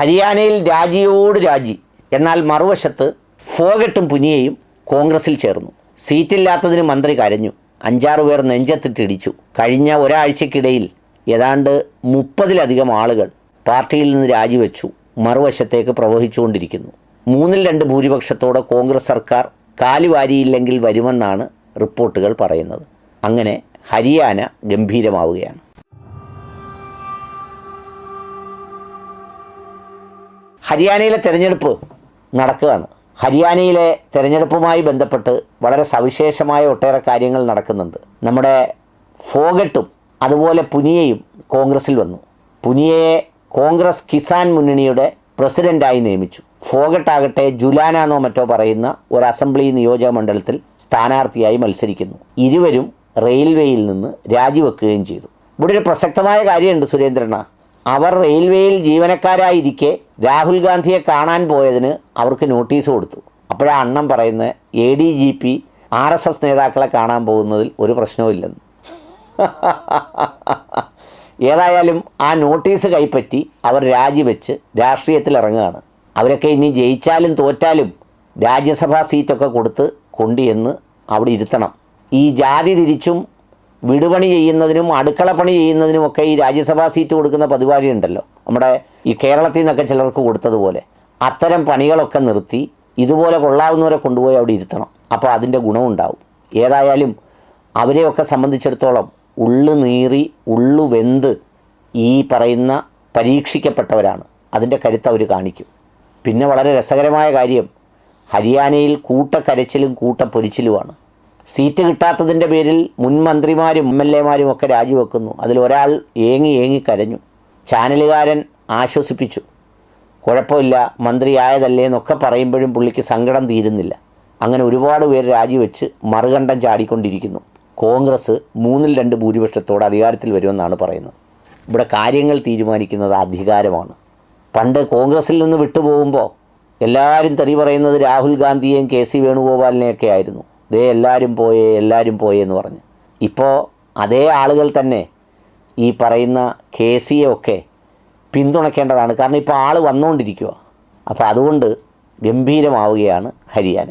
ഹരിയാനയിൽ രാജിയോട് രാജി. എന്നാൽ മറുവശത്ത് ഫോഗട്ടും പുനിയയും കോൺഗ്രസിൽ ചേർന്നു. സീറ്റില്ലാത്തതിന് മന്ത്രി കരഞ്ഞു. അഞ്ചാറ് പേർ നെഞ്ചത്തിട്ടിടിച്ചു. കഴിഞ്ഞ ഒരാഴ്ചക്കിടയിൽ ഏതാണ്ട് മുപ്പതിലധികം ആളുകൾ പാർട്ടിയിൽ നിന്ന് രാജിവെച്ചു. മറുവശത്തേക്ക് പ്രവഹിച്ചുകൊണ്ടിരിക്കുന്നു. മൂന്നിൽ രണ്ട് ഭൂരിപക്ഷത്തോടെ കോൺഗ്രസ് സർക്കാർ കാലുവാരിയില്ലെങ്കിൽ വരുമെന്നാണ് റിപ്പോർട്ടുകൾ പറയുന്നത്. അങ്ങനെ ഹരിയാന ഗംഭീരമാവുകയാണ്. ഹരിയാനയിലെ തെരഞ്ഞെടുപ്പ് നടക്കുകയാണ്. ഹരിയാനയിലെ തെരഞ്ഞെടുപ്പുമായി ബന്ധപ്പെട്ട് വളരെ സവിശേഷമായ ഒട്ടേറെ കാര്യങ്ങൾ നടക്കുന്നുണ്ട്. നമ്മുടെ ഫോഗട്ടും അതുപോലെ പുനിയയും കോൺഗ്രസിൽ വന്നു. പുനിയയെ കോൺഗ്രസ് കിസാൻ മുന്നണിയുടെ പ്രസിഡന്റായി നിയമിച്ചു. ഫോഗട്ടാകട്ടെ ജുലാനാന്നോ മറ്റോ പറയുന്ന ഒരു അസംബ്ലി നിയോജക മണ്ഡലത്തിൽ സ്ഥാനാർത്ഥിയായി മത്സരിക്കുന്നു. ഇരുവരും റെയിൽവേയിൽ നിന്ന് രാജിവെക്കുകയും ചെയ്തു. ഇവിടെ ഒരു പ്രസക്തമായ കാര്യമുണ്ട് സുരേന്ദ്രണ്ണ. അവർ റെയിൽവേയിൽ ജീവനക്കാരായിരിക്കെ രാഹുൽ ഗാന്ധിയെ കാണാൻ പോയതിന് അവർക്ക് നോട്ടീസ് കൊടുത്തു. അപ്പോഴാ അണ്ണം പറയുന്നത് A D G P R S S നേതാക്കളെ കാണാൻ പോകുന്നതിൽ ഒരു പ്രശ്നവുമില്ലെന്ന് ഏതായാലും ആ നോട്ടീസ് കൈപ്പറ്റി അവർ രാജിവെച്ച് രാഷ്ട്രീയത്തിൽ ഇറങ്ങുകയാണ്. അവരൊക്കെ ഇനി ജയിച്ചാലും തോറ്റാലും രാജ്യസഭാ സീറ്റൊക്കെ കൊടുത്ത് കൊണ്ടിയെന്ന് അവിടെ ഇരുത്തണം. ഈ ജാതി തിരിച്ചും വിടുപണി ചെയ്യുന്നതിനും അടുക്കളപ്പണി ചെയ്യുന്നതിനുമൊക്കെ ഈ രാജ്യസഭാ സീറ്റ് കൊടുക്കുന്ന പരിപാടി ഉണ്ടല്ലോ നമ്മുടെ ഈ കേരളത്തിൽ നിന്നൊക്കെ ചിലർക്ക് കൊടുത്തതുപോലെ. അത്തരം പണികളൊക്കെ നിർത്തി ഇതുപോലെ കൊള്ളാവുന്നവരെ കൊണ്ടുപോയി അവിടെ ഇരുത്തണം. അപ്പോൾ അതിന്റെ ഗുണമുണ്ടാവും. ഏതായാലും അവരെയൊക്കെ സംബന്ധിച്ചിടത്തോളം ഉള്ളു നീറി ഉള്ളു വെന്ത് ഈ പറയുന്ന പരീക്ഷിക്കപ്പെട്ടവരാണ്. അതിന്റെ കരുത്ത് അവർ കാണിക്കും. പിന്നെ വളരെ രസകരമായ കാര്യം ഹരിയാനയിൽ കൂട്ടക്കരച്ചിലും കൂട്ടപ്പൊരിച്ചിലുമാണ്. സീറ്റ് കിട്ടാത്തതിന്റെ പേരിൽ മുൻ മന്ത്രിമാരും എം എൽ എമാരും ഒക്കെ രാജിവെക്കുന്നു. അതിലൊരാൾ ഏങ്ങി ഏങ്ങി കരഞ്ഞു. ചാനലുകാരൻ ആശ്വസിപ്പിച്ചു. കുഴപ്പമില്ല മന്ത്രിയായതല്ലേ എന്നൊക്കെ പറയുമ്പോഴും പുള്ളിക്ക് സങ്കടം തീരുന്നില്ല. അങ്ങനെ ഒരുപാട് പേര് രാജിവെച്ച് മറുകണ്ഠം ചാടിക്കൊണ്ടിരിക്കുന്നു. കോൺഗ്രസ് മൂന്നിൽ രണ്ട് ഭൂരിപക്ഷത്തോടെ അധികാരത്തിൽ വരുമെന്നാണ് പറയുന്നത്. ഇവിടെ കാര്യങ്ങൾ തീരുമാനിക്കുന്നത് അധികാരമാണ്. പണ്ട് കോൺഗ്രസിൽ നിന്ന് വിട്ടുപോകുമ്പോൾ എല്ലാവരും തെറി പറയുന്നത് രാഹുൽ ഗാന്ധിയെയും കെ സി വേണുഗോപാലിനെയൊക്കെ ആയിരുന്നു. ദേ എല്ലാവരും പോയേ എല്ലാവരും പോയേ എന്ന് പറഞ്ഞ്. ഇപ്പോൾ അതേ ആളുകൾ തന്നെ ഈ പറയുന്ന കെ സിയെ ഒക്കെ പിന്തുണയ്ക്കേണ്ടതാണ്. കാരണം ഇപ്പോൾ ആൾ വന്നുകൊണ്ടിരിക്കുക അപ്പോൾ അതുകൊണ്ട് ഗംഭീരമാവുകയാണ് ഹരിയാന.